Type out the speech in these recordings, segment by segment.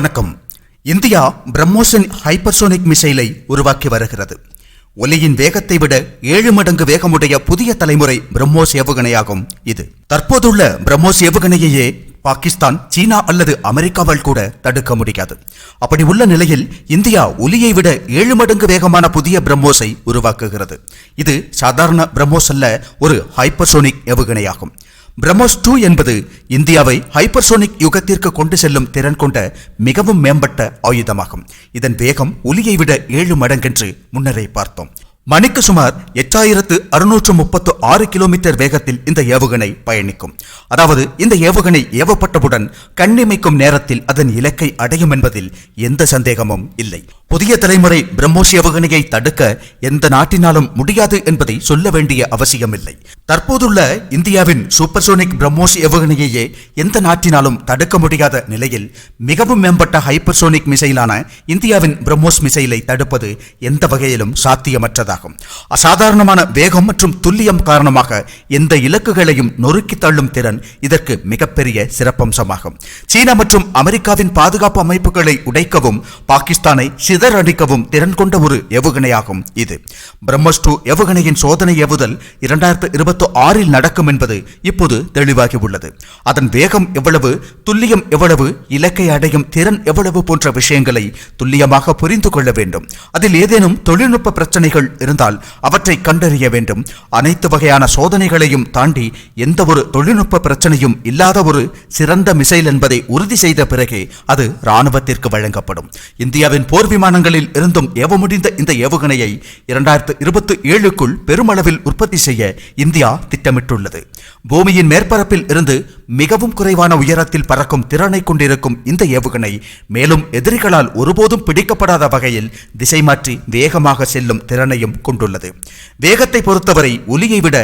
வணக்கம். India பிரம்மோசன் hypersonic மிசைலை உருவாக்கி வருகிறது. ஒலியின் வேகத்தை விட ஏழு மடங்கு வேகமுடைய புதிய தலைமுறை பிரம்மோஸ் ஏவுகணையாகும் இது. தற்போதுள்ள பிரம்மோஸ் ஏவுகணையையே பாகிஸ்தான் சீனா அல்லது அமெரிக்காவால் கூட தடுக்க முடியாது. அப்படி உள்ள நிலையில் இந்தியா ஒலியை விட ஏழு மடங்கு வேகமான புதிய பிரம்மோஸை உருவாக்குகிறது. இது சாதாரண பிரம்மோஸ் அல்ல ஒரு ஹைப்பர்சோனிக் ஏவுகணையாகும். பிரம்மோஸ் டூ என்பது இந்தியாவை ஹைப்பர்சோனிக் யுகத்திற்கு கொண்டு செல்லும் திறன் கொண்ட மிகவும் மேம்பட்ட ஆயுதமாகும். இதன் வேகம் ஒலியை விட ஏழு மடங்கென்று முன்னரே பார்த்தோம். மணிக்கு சுமார் எட்டாயிரத்து அறுநூற்று முப்பத்து ஆறு கிலோமீட்டர் வேகத்தில் இந்த ஏவுகணை பயணிக்கும். அதாவது இந்த ஏவுகணை ஏவப்பட்டவுடன் கண்ணிமைக்கும் நேரத்தில் அதன் இலக்கை அடையும் என்பதில் எந்த சந்தேகமும் இல்லை. புதிய தலைமுறை பிரம்மோஸ் ஏவுகணையை தடுக்க எந்த நாட்டினாலும் முடியாது என்பதை சொல்ல வேண்டிய அவசியமில்லை. தற்போதுள்ள இந்தியாவின் சூப்பர்சோனிக் பிரம்மோஸ் ஏவுகணையையே எந்த நாட்டினாலும் தடுக்க முடியாத நிலையில் மிகவும் மேம்பட்ட ஹைப்பர்சோனிக் மிசைலான இந்தியாவின் பிரம்மோஸ் மிசைலை தடுப்பது எந்த வகையிலும் சாத்தியமற்றதாகும். அசாதாரணமான வேகம் மற்றும் துல்லியம் காரணமாக எந்த இலக்குகளையும் நொறுக்கி தள்ளும் திறன் இதற்கு மிகப்பெரிய சிறப்பம்சமாகும். சீனா மற்றும் அமெரிக்காவின் பாதுகாப்பு அமைப்புகளை உடைக்கவும் பாகிஸ்தானை சிதறடிக்கவும் திறன் கொண்ட ஒரு ஏவுகணையாகும் இது. பிரம்மஸ்டு ஏவுகணையின் சோதனை ஏவுதல் இரண்டாயிரத்து இருபத்தி ஆறில் நடக்கும் என்பது இப்போது தெளிவாகி உள்ளது அதன் வேகம் எவ்வளவு துல்லியம் எவ்வளவு இலக்கை அடையும் திறன் எவ்வளவு போன்ற விஷயங்களை துல்லியமாக புரிந்து கொள்ள வேண்டும். அதில் ஏதேனும் தொழில்நுட்ப பிரச்சனைகள் இருந்தால் அவற்றை கண்டறிய வேண்டும். அனைத்து வகையான சோதனைகளையும் தாண்டி எந்த ஒரு தொழில்நுட்ப பிரச்சனையும் இல்லாத ஒரு சிறந்த மிசைல் என்பதை உறுதி செய்த பிறகே அது ராணுவத்திற்கு வழங்கப்படும். இந்தியாவின் போர் விமான விமானங்களில் இருந்தும் ஏவ முடிந்த இந்த ஏவுகணையை இரண்டாயிரத்து இருபத்தி ஏழுக்குள் பெருமளவில் உற்பத்தி செய்ய இந்தியா திட்டமிட்டுள்ளது. பூமியின் மேற்பரப்பில் இருந்து மிகவும் குறைவான உயரத்தில் பறக்கும் திறனை கொண்டிருக்கும் இந்த ஏவுகணை மேலும் எதிரிகளால் ஒருபோதும் பிடிக்கப்படாத வகையில் திசை மாற்றி வேகமாக செல்லும் திறனையும் கொண்டுள்ளது. வேகத்தை பொறுத்தவரை ஒலியை விட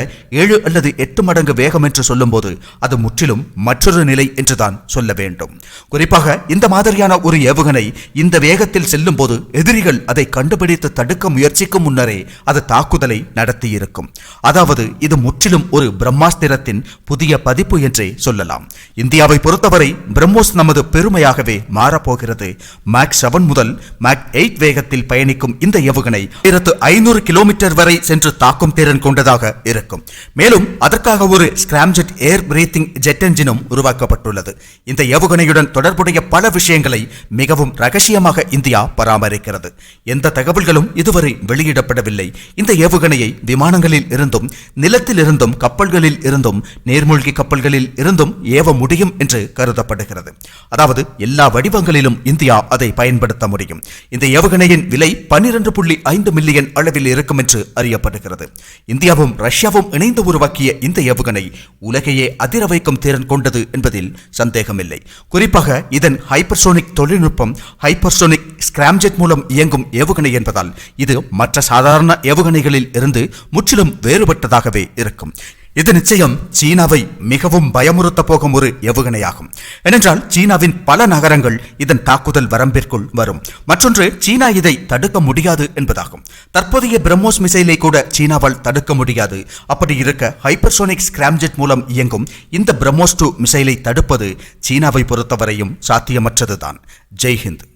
ஏழு அல்லது எட்டு மடங்கு வேகம் என்று சொல்லும்போது அது முற்றிலும் மற்றொரு நிலை என்றுதான் சொல்ல வேண்டும். குறிப்பாக இந்த மாதிரியான ஒரு ஏவுகணை இந்த வேகத்தில் செல்லும் போது எதிரிகள் அதை கண்டுபிடித்து தடுக்க முயற்சிக்கும் முன்னரே அது தாக்குதலை நடத்தியிருக்கும். அதாவது இது முற்றிலும் ஒரு பிரம்மாஸ்திரத்தின் புதிய பதிப்பு என்றே சொல்லலாம். இந்தியாவை பொறுத்தவரை பிரம்மோஸ் நமது பெருமையாகவே மாறப்போகிறது. மேக் செவன் முதல் மேக் எயிட் வேகத்தில் பயணிக்கும் இந்த ஏவுகணை ஆயிரத்து ஐநூறு கிலோமீட்டர் வரை சென்று தாக்கும் திறன் கொண்டதாக இருக்கும். மேலும் அதற்காக ஒரு ஸ்கிராம்ஜெட் ஏர் பிரீத்திங் ஜெட் என்ஜினும் உருவாக்கப்பட்டுள்ளது. இந்த ஏவுகணையுடன் தொடர்புடைய பல விஷயங்களை மிகவும் ரகசியமாக இந்தியா பராமரி இருக்கிறது எந்த தகவல்களும் இதுவரை வெளியிடப்படவில்லை. இந்த ஏவுகணையை விமானங்களில் இருந்தும் நிலத்தில் இருந்தும் கப்பல்களில் இருந்தும் நீர்மூழ்கி கப்பல்களில் இருந்தும் ஏவ முடியும் என்று கருதப்படுகிறது. அதாவது எல்லா வடிவங்களிலும் இந்தியா அதை பயன்படுத்த முடியும். இந்த ஏவுகணையின் விலை பன்னிரண்டு புள்ளி ஐந்து மில்லியன் அளவில் இருக்கும் என்று அறியப்படுகிறது. இந்தியாவும் ரஷ்யாவும் இணைந்து உருவாக்கிய இந்த ஏவுகணை உலகையே அதிர வைக்கும் திறன் கொண்டது என்பதில் சந்தேகமில்லை. குறிப்பாக இதன் ஹைப்பர்சோனிக் தொழில்நுட்பம் ஹைப்பர்சோனிக் ஸ்கிராம்ஜ ஸ்கிராம்ஜெட் மூலம் இயங்கும் ஏவுகணை என்பதால் இது மற்ற சாதாரண ஏவுகணைகளில் இருந்து முற்றிலும் வேறுபட்டதாகவே இருக்கும். இது நிச்சயம் சீனாவை மிகவும் பயமுறுத்த போகும் ஒரு ஏவுகணையாகும். ஏனென்றால் சீனாவின் பல நகரங்கள் இதன் தாக்குதல் வரம்பிற்குள் வரும். மற்றொன்று சீனா இதை தடுக்க முடியாது என்பதாகும். தற்போதைய பிரம்மோஸ் மிசைலை கூட சீனாவால் தடுக்க முடியாது. அப்படி இருக்க ஹைப்பர்சோனிக் ஸ்கிராம்ஜெட் மூலம் இயங்கும் இந்த பிரம்மோஸ் டூ மிசைலை தடுப்பது சீனாவை பொறுத்தவரையும் சாத்தியமற்றதுதான். ஜெய்ஹிந்த்.